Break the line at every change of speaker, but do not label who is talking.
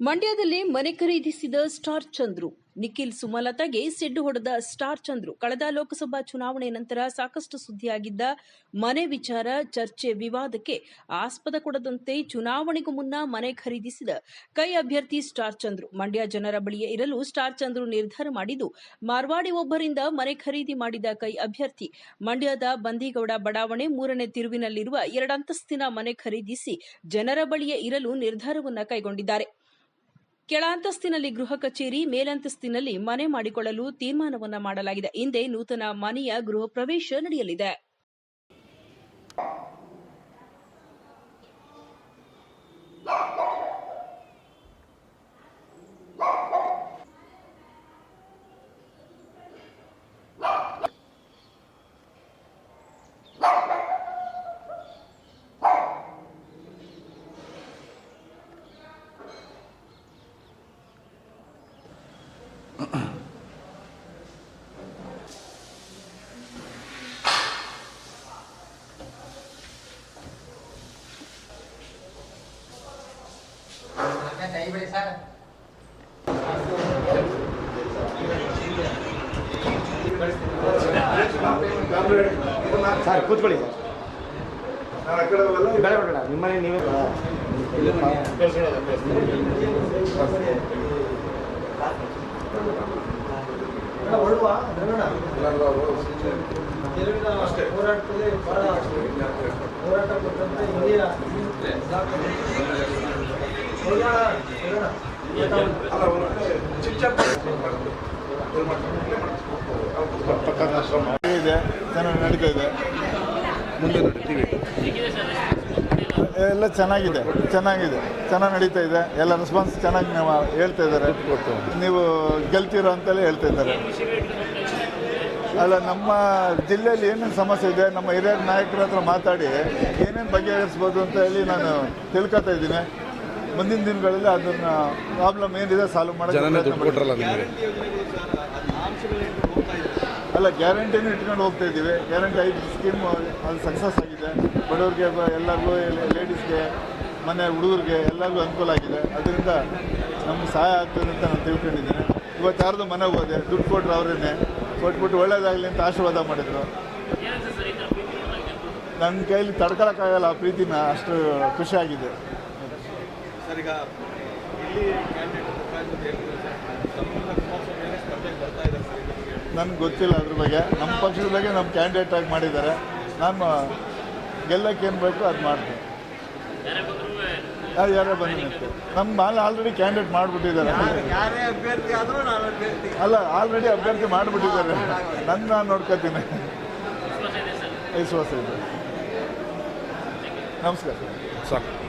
ಮಂಡ್ಯದಲ್ಲಿ ಮನೆ ಖರೀದಿಸಿದ ಸ್ಟಾರ್ ಚಂದ್ರು. ನಿಖಿಲ್ ಸುಮಲತಾಗೆ ಸಿಡ್ಡು ಹೊಡೆದ ಸ್ಟಾರ್ ಚಂದ್ರು. ಕಳೆದ ಲೋಕಸಭಾ ಚುನಾವಣೆ ನಂತರ ಸಾಕಷ್ಟು ಸುದ್ದಿಯಾಗಿದ್ದ ಮನೆ ವಿಚಾರ, ಚರ್ಚೆ, ವಿವಾದಕ್ಕೆ ಆಸ್ಪದ ಕೊಡದಂತೆ ಚುನಾವಣೆಗೂ ಮುನ್ನ ಮನೆ ಖರೀದಿಸಿದ ಕೈ ಅಭ್ಯರ್ಥಿ ಸ್ಟಾರ್ ಚಂದ್ರು. ಮಂಡ್ಯ ಜನರ ಬಳಿಯೇ ಇರಲು ಸ್ಟಾರ್ ಚಂದ್ರು ನಿರ್ಧಾರ ಮಾಡಿದ್ದು, ಮಾರ್ವಾಡಿ ಒಬ್ಬರಿಂದ ಮನೆ ಖರೀದಿ ಮಾಡಿದ ಕೈ ಅಭ್ಯರ್ಥಿ. ಮಂಡ್ಯದ ಬಂದಿಗೌಡ ಬಡಾವಣೆ ಮೂರನೇ ತಿರುವಿನಲ್ಲಿರುವ ಎರಡಂತಸ್ತಿನ ಮನೆ ಖರೀದಿಸಿ ಜನರ ಬಳಿಯೇ ಇರಲು ನಿರ್ಧಾರವನ್ನು ಕೈಗೊಂಡಿದ್ದಾರೆ. ಕೆಳ ಅಂತಸ್ತಿನಲ್ಲಿ ಗೃಹ ಕಚೇರಿ, ಮೇಲಂತಸ್ತಿನಲ್ಲಿ ಮನೆ ಮಾಡಿಕೊಳ್ಳಲು ತೀರ್ಮಾನವನ್ನ ಮಾಡಲಾಗಿದೆ. ಹಿಂದೆ ನೂತನ ಮನೆಯ ಗೃಹ ಪ್ರವೇಶ ನಡೆಯಲಿದೆ.
ಸರ್
ಕೂತ್ಕೊಳ್ಳಿ ಸರ್ ಬೇಡ ಬೇಡ ನಿಮ್ಮನೆ ನೀವೇ.
ಹೋರಾಟದಲ್ಲಿ ಬಹಳ ಹೋರಾಟ
ನಡೀತಾ ಇದೆ
ಮುಂದೆ ನೋಡಿ ಟಿವಿ
ಎಲ್ಲ ಚೆನ್ನಾಗಿದೆ ಚೆನ್ನಾಗಿದೆ ಚೆನ್ನಾಗಿ ನಡೀತಾ ಇದೆ. ಎಲ್ಲ ರೆಸ್ಪಾನ್ಸ್ ಚೆನ್ನಾಗಿ ನಾವು ಹೇಳ್ತಾ ಇದ್ದಾರೆ. ನೀವು ಗೆಲ್ತೀರೋ ಅಂತಲೇ ಹೇಳ್ತಾ ಇದ್ದಾರೆ. ಅಲ್ಲ ನಮ್ಮ ಜಿಲ್ಲೆಯಲ್ಲಿ ಏನೇನು ಸಮಸ್ಯೆ ಇದೆ? ನಮ್ಮ ಹಿರಿಯ ನಾಯಕರ ಹತ್ರ ಮಾತಾಡಿ ಏನೇನು ಬಗೆಹರಿಸ್ಬೋದು ಅಂತ ಹೇಳಿ ನಾನು ತಿಳ್ಕೊತಾ ಇದ್ದೀನಿ. ಮುಂದಿನ ದಿನಗಳಲ್ಲಿ ಅದನ್ನ ಪ್ರಾಬ್ಲಮ್ ಏನಿದೆ ಸಾಲ್ವ್
ಜನನೇ
ಮಾಡೋಕ್ಕೆ
ದುಡ್ಡು ಕೊಟ್ರಲ್ಲ ನಿಮಗೆ
ಅಲ್ಲ ಗ್ಯಾರಂಟಿನೂ ಇಟ್ಕೊಂಡು ಹೋಗ್ತಾ ಇದ್ದೀವಿ. ಗ್ಯಾರಂಟಿ ಐದು ಸ್ಕೀಮ್ ಅದು ಸಕ್ಸಸ್ ಆಗಿದೆ. ಬಡವ್ರಿಗೆ ಎಲ್ಲರಿಗೂ ಲೇಡೀಸ್ಗೆ ಮನೆ ಹುಡುಗರಿಗೆ ಎಲ್ಲರಿಗೂ ಅನುಕೂಲ ಆಗಿದೆ. ಅದರಿಂದ ನಮ್ಗೆ ಸಹಾಯ ಆಗ್ತದೆ ಅಂತ ನಾನು ತಿಳ್ಕೊಂಡಿದ್ದೇನೆ. ಇವತ್ತು ಯಾರ್ದು ಮನೆ ಹೋದೆ, ದುಡ್ಡು ಕೊಟ್ಟರು ಅವರೇ ಕೊಟ್ಬಿಟ್ಟು ಒಳ್ಳೇದಾಗಲಿ ಅಂತ ಆಶೀರ್ವಾದ ಮಾಡಿದರು. ನನ್ನ ಕೈಲಿ ತಡ್ಕೊಳಕ್ಕಾಗಲ್ಲ ಆ ಪ್ರೀತಿನ, ಅಷ್ಟು ಖುಷಿಯಾಗಿದೆ
ಸರ್, ಈಗ ಇಲ್ಲಿ ಕ್ಯಾಂಡಿಡೇಟ್ ಸಂಪೂರ್ಣ ಕುಮಾರಸ್ವಾಮಿ ಸ್ಪರ್ಧೆಗೆ ಬರ್ತಾ ಇದ್ದಾರೆ ಸರ್ ನಿಮಗೆ
ನನಗೆ ಗೊತ್ತಿಲ್ಲ ಅದ್ರ ಬಗ್ಗೆ. ನಮ್ಮ ಪಕ್ಷದ ಬಗ್ಗೆ ನಮ್ಮ ಕ್ಯಾಂಡಿಡೇಟ್ ಆಗಿ ಮಾಡಿದ್ದಾರೆ. ನಾನು ಗೆಲ್ಲಕ್ಕೆ ಏನು ಬೇಕು ಅದು ಮಾಡ್ತೀನಿ. ಯಾರೇ ಬನ್ನಿ ನಮ್ಮ ಮೇಲೆ ಆಲ್ರೆಡಿ ಕ್ಯಾಂಡಿಡೇಟ್ ಮಾಡಿಬಿಟ್ಟಿದ್ದಾರೆ.
ಯಾರೇ ಅಭ್ಯರ್ಥಿ ಆದರೂ ನಾನು ಅಭ್ಯರ್ಥಿ.
ಅಲ್ಲ ಆಲ್ರೆಡಿ ಅಭ್ಯರ್ಥಿ ಮಾಡಿಬಿಟ್ಟಿದ್ದಾರೆ. ನನ್ನ ನಾನು ನೋಡ್ಕೋತೀನಿ. ವಿಶ್ವಾಸ ಇದೆ ನಮಸ್ಕಾರ.
ಸಾಕು